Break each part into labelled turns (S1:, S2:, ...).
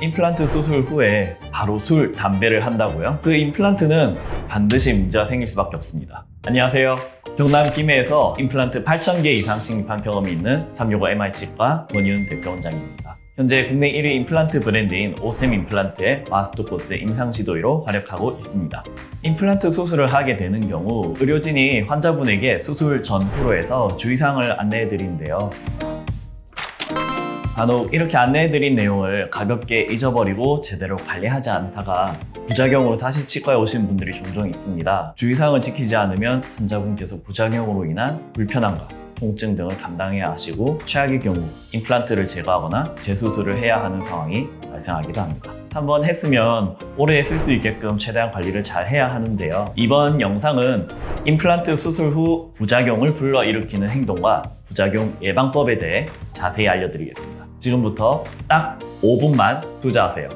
S1: 임플란트 수술 후에 바로 술, 담배를 한다고요? 그 임플란트는 반드시 문제가 생길 수밖에 없습니다. 안녕하세요. 경남 김해에서 임플란트 8,000개 이상 식립한 경험이 있는 365 MI칩과 권윤 대표원장입니다. 현재 국내 1위 임플란트 브랜드인 오스템 임플란트의 마스터 코스 임상 지도의로 활약하고 있습니다. 임플란트 수술을 하게 되는 경우 의료진이 환자분에게 수술 전 후로에서 주의사항을 안내해 드리는데요. 간혹 이렇게 안내해드린 내용을 가볍게 잊어버리고 제대로 관리하지 않다가 부작용으로 다시 치과에 오신 분들이 종종 있습니다. 주의사항을 지키지 않으면 환자분께서 부작용으로 인한 불편함과 통증 등을 감당해야 하시고 최악의 경우 임플란트를 제거하거나 재수술을 해야 하는 상황이 발생하기도 합니다. 한번 했으면 오래 쓸 수 있게끔 최대한 관리를 잘 해야 하는데요. 이번 영상은 임플란트 수술 후 부작용을 불러일으키는 행동과 부작용 예방법에 대해 자세히 알려드리겠습니다. 지금부터 딱 5분만 투자하세요.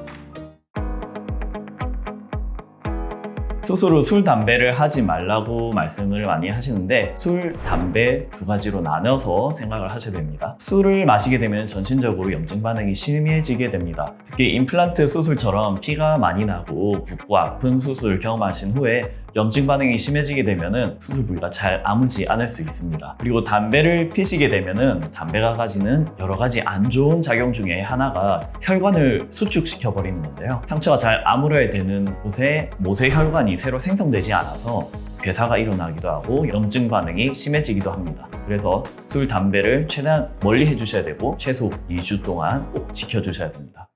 S1: 후 술, 담배를 하지 말라고 말씀을 많이 하시는데 술, 담배 두 가지로 나눠서 생각을 하셔야 됩니다. 술을 마시게 되면 전신적으로 염증 반응이 심해지게 됩니다. 특히 임플란트 수술처럼 피가 많이 나고 붓고 아픈 수술을 경험하신 후에 염증 반응이 심해지게 되면 수술 부위가 잘 아물지 않을 수 있습니다. 그리고 담배를 피시게 되면 담배가 가지는 여러 가지 안 좋은 작용 중에 하나가 혈관을 수축시켜 버리는 건데요. 상처가 잘 아물어야 되는 곳에 모세 혈관이 새로 생성되지 않아서 괴사가 일어나기도 하고 염증 반응이 심해지기도 합니다. 그래서 술, 담배를 최대한 멀리 해주셔야 되고 최소 2주 동안 꼭 지켜주셔야 됩니다.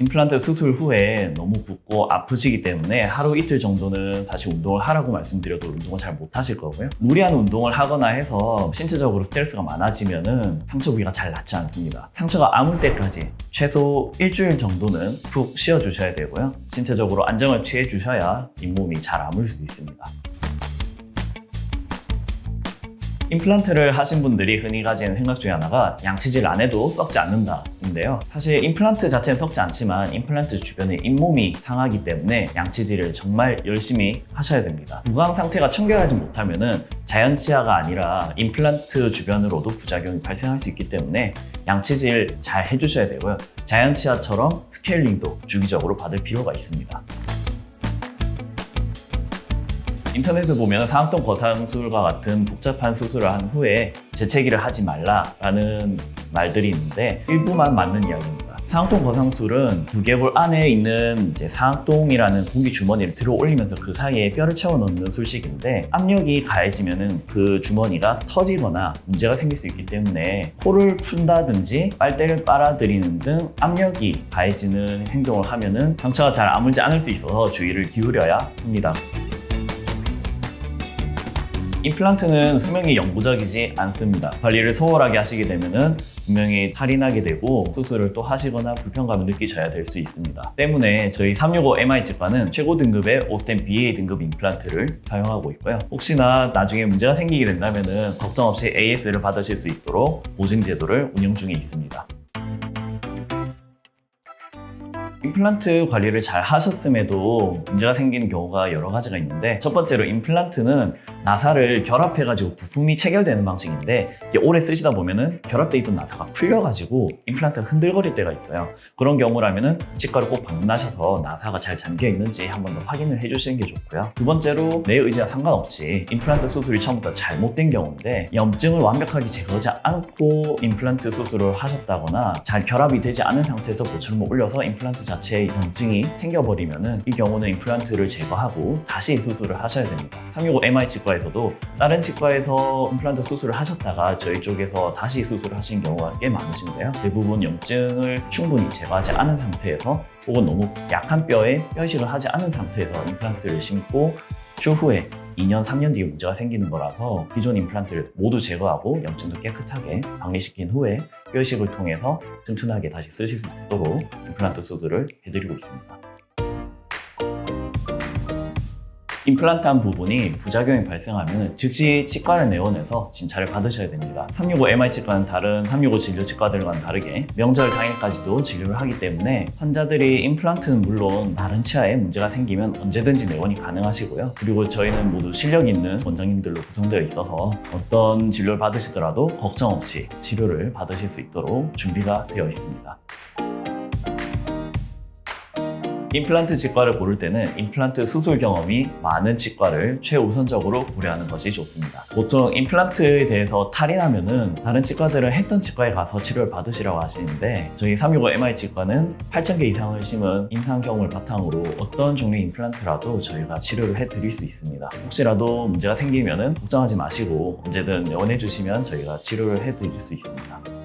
S1: 임플란트 수술 후에 너무 붓고 아프시기 때문에 하루 이틀 정도는 사실 운동을 하라고 말씀드려도 운동을 잘 못 하실 거고요. 무리한 운동을 하거나 해서 신체적으로 스트레스가 많아지면은 상처 부위가 잘 낫지 않습니다. 상처가 아물 때까지 최소 일주일 정도는 푹 쉬어 주셔야 되고요. 신체적으로 안정을 취해 주셔야 잇몸이 잘 아물 수 있습니다. 임플란트를 하신 분들이 흔히 가지는 생각 중에 하나가 양치질 안 해도 썩지 않는다인데요. 사실 임플란트 자체는 썩지 않지만 임플란트 주변에 잇몸이 상하기 때문에 양치질을 정말 열심히 하셔야 됩니다. 구강 상태가 청결하지 못하면은 자연 치아가 아니라 임플란트 주변으로도 부작용이 발생할 수 있기 때문에 양치질 잘 해주셔야 되고요. 자연 치아처럼 스케일링도 주기적으로 받을 필요가 있습니다. 인터넷에 보면 상악동 거상술과 같은 복잡한 수술을 한 후에 재채기를 하지 말라라는 말들이 있는데 일부만 맞는 이야기입니다. 상악동 거상술은 두개골 안에 있는 이제 상악동이라는 공기 주머니를 들어 올리면서 그 사이에 뼈를 채워 넣는 술식인데 압력이 가해지면은 그 주머니가 터지거나 문제가 생길 수 있기 때문에 코를 푼다든지 빨대를 빨아들이는 등 압력이 가해지는 행동을 하면은 상처가 잘 아물지 않을 수 있어서 주의를 기울여야 합니다. 임플란트는 수명이 영구적이지 않습니다. 관리를 소홀하게 하시게 되면은 분명히 탈이 나게 되고 수술을 또 하시거나 불편감을 느끼셔야 될 수 있습니다. 때문에 저희 365 MI 치과는 최고 등급의 오스템 BA 등급 임플란트를 사용하고 있고요. 혹시나 나중에 문제가 생기게 된다면은 걱정 없이 AS를 받으실 수 있도록 보증 제도를 운영 중에 있습니다. 임플란트 관리를 잘 하셨음에도 문제가 생기는 경우가 여러 가지가 있는데 첫 번째로 임플란트는 나사를 결합해가지고 부품이 체결되는 방식인데 오래 쓰시다 보면은 결합돼 있던 나사가 풀려가지고 임플란트가 흔들거릴 때가 있어요. 그런 경우라면은 치과를 꼭 방문하셔서 나사가 잘 잠겨 있는지 한 번 더 확인을 해주시는 게 좋고요. 두 번째로 내 의지와 상관없이 임플란트 수술이 처음부터 잘못된 경우인데 염증을 완벽하게 제거하지 않고 임플란트 수술을 하셨다거나 잘 결합이 되지 않은 상태에서 모처럼 올려서 임플란트 자 체에 염증이 생겨버리면은 이 경우는 임플란트를 제거하고 다시 수술을 하셔야 됩니다. 365 MI 치과에서도 다른 치과에서 임플란트 수술을 하셨다가 저희 쪽에서 다시 수술을 하신 경우가 꽤 많으신데요. 대부분 염증을 충분히 제거하지 않은 상태에서 혹은 너무 약한 뼈에 뼈이식을 하지 않은 상태에서 임플란트를 심고 추후에 2년, 3년 뒤에 문제가 생기는 거라서 기존 임플란트를 모두 제거하고 염증도 깨끗하게 방리시킨 후에 뼈이식을 통해서 튼튼하게 다시 쓰실 수 있도록 임플란트 수술을 해드리고 있습니다. 임플란트한 부분이 부작용이 발생하면 즉시 치과를 내원해서 진찰을 받으셔야 됩니다. 365 MR 치과는 다른 365 진료 치과들과는 다르게 명절 당일까지도 진료를 하기 때문에 환자들이 임플란트는 물론 다른 치아에 문제가 생기면 언제든지 내원이 가능하시고요. 그리고 저희는 모두 실력 있는 원장님들로 구성되어 있어서 어떤 진료를 받으시더라도 걱정 없이 치료를 받으실 수 있도록 준비가 되어 있습니다. 임플란트 치과를 고를 때는 임플란트 수술 경험이 많은 치과를 최우선적으로 고려하는 것이 좋습니다. 보통 임플란트에 대해서 탈이 나면은 다른 치과들은 했던 치과에 가서 치료를 받으시라고 하시는데 저희 365 MI 치과는 8,000개 이상을 심은 임상 경험을 바탕으로 어떤 종류의 임플란트라도 저희가 치료를 해드릴 수 있습니다. 혹시라도 문제가 생기면은 걱정하지 마시고 언제든 연해 주시면 저희가 치료를 해드릴 수 있습니다.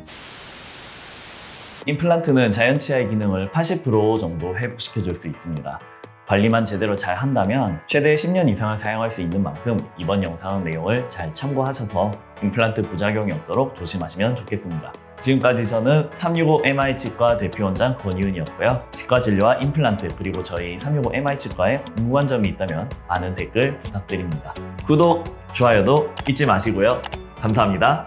S1: 임플란트는 자연 치아의 기능을 80% 정도 회복시켜 줄 수 있습니다. 관리만 제대로 잘 한다면 최대 10년 이상을 사용할 수 있는 만큼 이번 영상 내용을 잘 참고하셔서 임플란트 부작용이 없도록 조심하시면 좋겠습니다. 지금까지 저는 365 MI 치과 대표원장 권희훈이었고요. 치과 진료와 임플란트 그리고 저희 365 MI 치과에 궁금한 점이 있다면 많은 댓글 부탁드립니다. 구독, 좋아요도 잊지 마시고요. 감사합니다.